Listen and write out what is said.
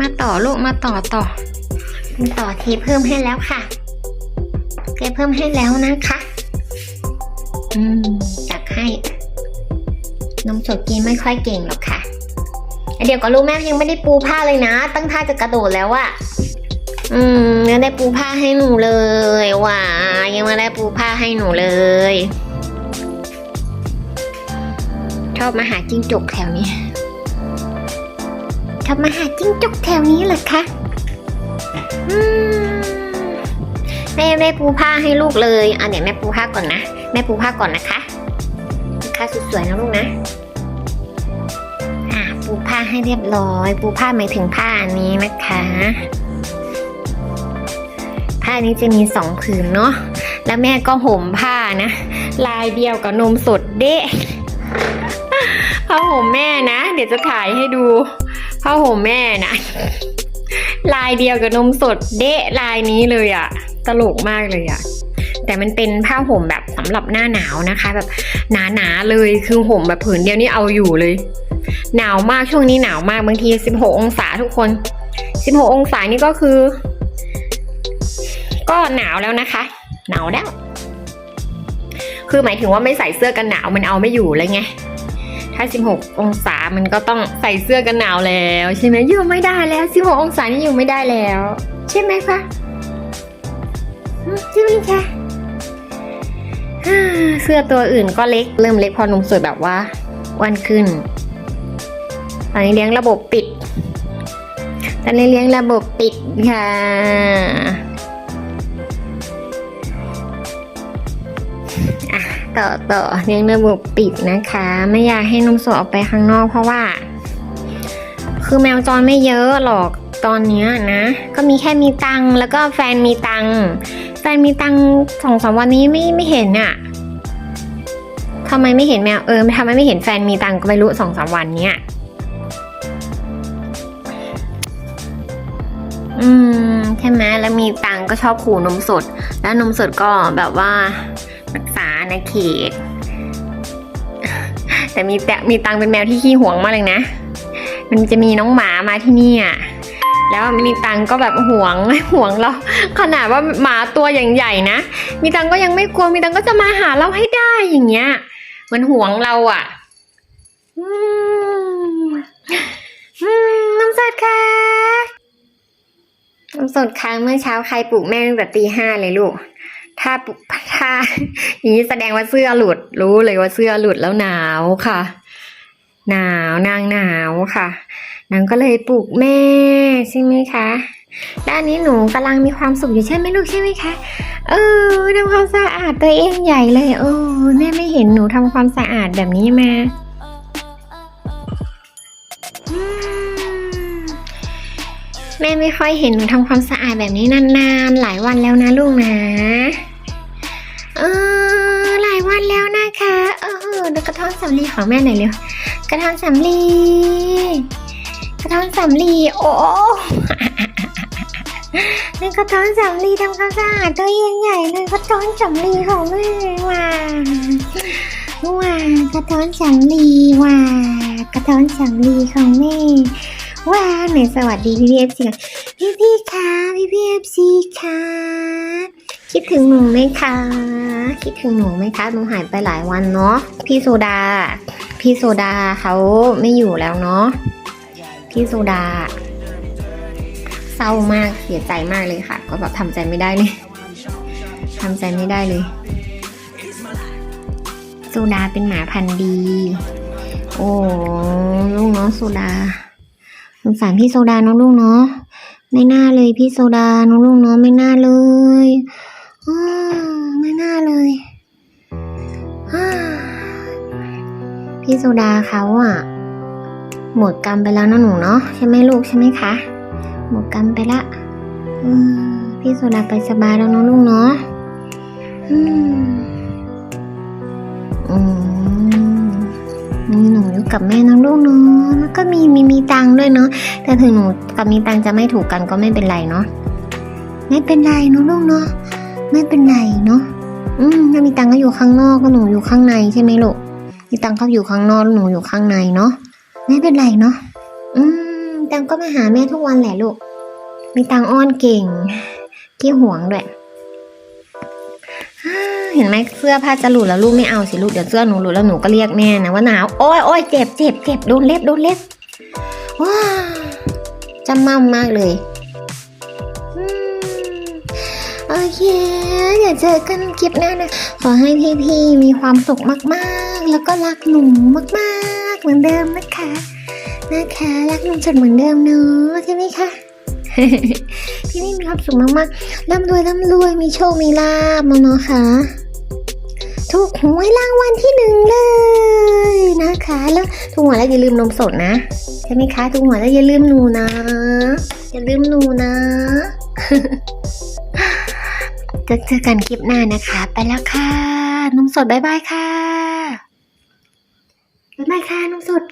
มาต่อลูกมาต่อต่อคุณต่อเทเพิ่มให้แล้วค่ะเทเพิ่มให้แล้วนะคะ อืมตักให้นมสดกินไม่ค่อยเก่งหรอกค่ะ เดี๋ยวก็ลูกแม่ยังไม่ได้ปูผ้าเลยนะ ตั้งท่าจะกระโดดแล้วอะอืมยังได้ปูผ้าให้หนูเลยว้ายังไม่ได้ปูผ้าให้หนูเลยชอบมาหาจิ้งจกแถวนี้ ชอบมาหาจิ้งจกแถวนี้เหรอคะอแม่แม่ปูผ้าให้ลูกเลยอะเดี๋ยวแม่ปูผ้าก่อนนะ แม่ปูผ้าก่อนนะคะผ้าสวยๆนะลูกนะอะปูผ้าให้เรียบร้อย ปูผ้าหมายถึงผ้าอันนี้นะคะ ผ้านี้จะมีสองผืนเนาะ แล้วแม่ก็ห่มผ้านะ ลายเดียวกับนมสดเด้ผ้าห่มแม่นะ เดี๋ยวจะถ่ายให้ดู ผ้าห่มแม่นะลายเดียวกับนมสดเดะลายนี้เลยอะตลกมากเลยอะแต่มันเป็นผ้าห่มแบบสำหรับหน้าหนาวนะคะ แบบหนาๆเลยคือห่มแบบผืนเดียวนี่เอาอยู่เลย หนาวมากช่วงนี้หนาวมากบางที 16 องศาทุกคน 16 องศานี่ก็คือ ก็หนาวแล้วนะคะ หนาวแล้ว คือหมายถึงว่าไม่ใส่เสื้อกันหนาวมันเอาไม่อยู่เลยไง ถ้า16องศามันก็ต้องใส่เสื้อกันหนาวแล้ว ใช่ไหมอยู่ไม่ได้แล้ว 16 องศานี่อยู่ไม่ได้แล้ว ใช่ไหมคะอืมใช่ไหมคะฮ่เสื้อตัวอื่นก็เล็กเริ่มเล็กพอนมสวยแบบว่าวันขึ้นตอนนี้เลี้ยงระบบปิดตอนนี้เลี้ยงระบบปิดค่ะ ต่อต่อเลี้ยงระบบปิดนะคะ ไม่อยากให้นมสดออกไปข้างนอกเพราะว่า คือแมวจรไม่เยอะหรอกตอนนี้นะ ก็มีแค่มีตังแล้วก็แฟนมีตังแฟนมีตังสองสามวันนี้ไม่ไม่เห็นอะทำไมไม่เห็นแมวเออทำไมไม่เห็นแฟนมีตังก็ไม่รู้สองสามวันเนี้ยอืมใช่ไหมแล้วมีตังก็ชอบขู่นมสด แล้วนมสดก็แบบว่าาเขต แต่มีแต่มีตังเป็นแมวที่ขี้หวงมากเลยนะ มันจะมีน้องหมามาที่นี่อะแล้วมีตังก็แบบหวงห่วงเราขนาดว่าหมาตัวอย่างใหญ่นะ มีตังก็ยังไม่กลัวมีตังก็จะมาหาเราให้ได้อย่างเงี้ย มันห่วงเราอะอืมน้ำสดค่ะน้ำสดค่ะเมื่อเช้าใครปลุกแม่ตั้งแต่ตีห้าเลยลูก ถ้าปลุก อย่างนี้แสดงว่าเสื้อหลุด รู้เลยว่าเสื้อหลุดแล้วหนาวค่ะ หนาวนางหนาวค่ะนางก็เลยปลุกแม่ใช่ไหมคะด้านนี้หนูกำลังมีความสุขอยู่ใช่ไหมลูกใช่ไหมคะเออทำความสะอาดตัวเองใหญ่เลยเออแม่ไม่เห็นหนูทำความสะอาดแบบนี้มาแม่ไม่ค่อยเห็นหนูทำความสะอาดแบบนี้นานๆ หลายวันแล้วนะลูกนะ ท้อนสำลีของแม่หน่อยเร็วกระท้อนสำลีกระท้อนสำลีโอ้นี่กระท้อนสำลีทำความสะอาดตัวเองใหญ่เลยกระท้อนสำลีของแม่ว้าว้ากระท้อนสำลีว้ากระท้อนสำลีของแม่ ว้าไหนสวัสดีพี่พีเอฟซีพี่พี่คะพี่พีเอฟซีคะคิดถึงหนูไหมคะ คิดถึงหนูไหมคะ หนูหายไปหลายวันเนาะ พี่โซดา พี่โซดาเขาไม่อยู่แล้วเนาะ พี่โซดา เศร้ามากเสียใจมากเลยค่ะ ก็แบบทำใจไม่ได้เลยทำใจไม่ได้เลยโซดาเป็นหมาพันธุ์ดี โอ้ลูกเนาะโซดา งสารพี่โซดาเนาะลูกเนาะไม่น่าเลยพี่โซดาน้องลุงเนาะไม่น่าเลยอไม่น่าเลยอพี่โซดาเขาอะหมดกรรมไปแล้วนะหนูเนาะใช่ไหมลูกใช่ไหมคะหมดกรรมไปละอพี่โซดาไปสบายแล้วน้องลุงเนาะอืมอืม มีหนูอยู่กับแม่น้องลูกเนาะแล้วก็มีมีมีตังด้วยเนาะแต่ถึงหนูกับมีตังจะไม่ถูกกันก็ไม่เป็นไรเนาะไม่เป็นไรเนอะลูกเนาะไม่เป็นไรเนาะอืมถ้ามีตังก็อยู่ข้างนอกก็หนูอยู่ข้างในใช่ไหมลูกมีตังเขาอยู่ข้างนอกหนูอยู่ข้างในเนาะไม่เป็นไรเนาะอืมตังก็มาหาแม่ทุกวันแหละลูกมีตังอ้อนเก่งขี้หวงด้วย เห็นไหมเสื้อผ้าจะหลุดแล้วลูกไม่เอาสิลูกเดี๋ยวเสื้อหนูหลุดแล้วหนูก็เรียกแม่นะว่าหนาวโอ้ยโอ้ยเจ็บเจ็บเจ็บโดนเล็บโดนเล็บว้าจำมั่มมากเลยอโอเคเดี๋ยวเจอกันคลิปหน้านะ ขอให้พี่ๆมีความสุขมากๆ แล้วก็รักหนูมากๆ เหมือนเดิมนะคะ นะคะ รักหนุ่มจดเหมือนเดิมเนอะใช่ไหมคะพี่นี่มีความสุขมากๆร่ำรวยร่ำรวยมีโชคมีลาบมาเนาะค่ะ ถูกหวยรางวัลที่หนึ่งเลยนะคะ แล้วถูกหวยแล้วอย่าลืมนมสดนะใช่ไหมคะถูกหวยแล้วอย่าลืมหนูนะ อย่าลืมหนูนะจะเจอกันคลิปหน้านะคะ ไปแล้วค่ะนมสดบายบายค่ะบายบายค่ะนมสด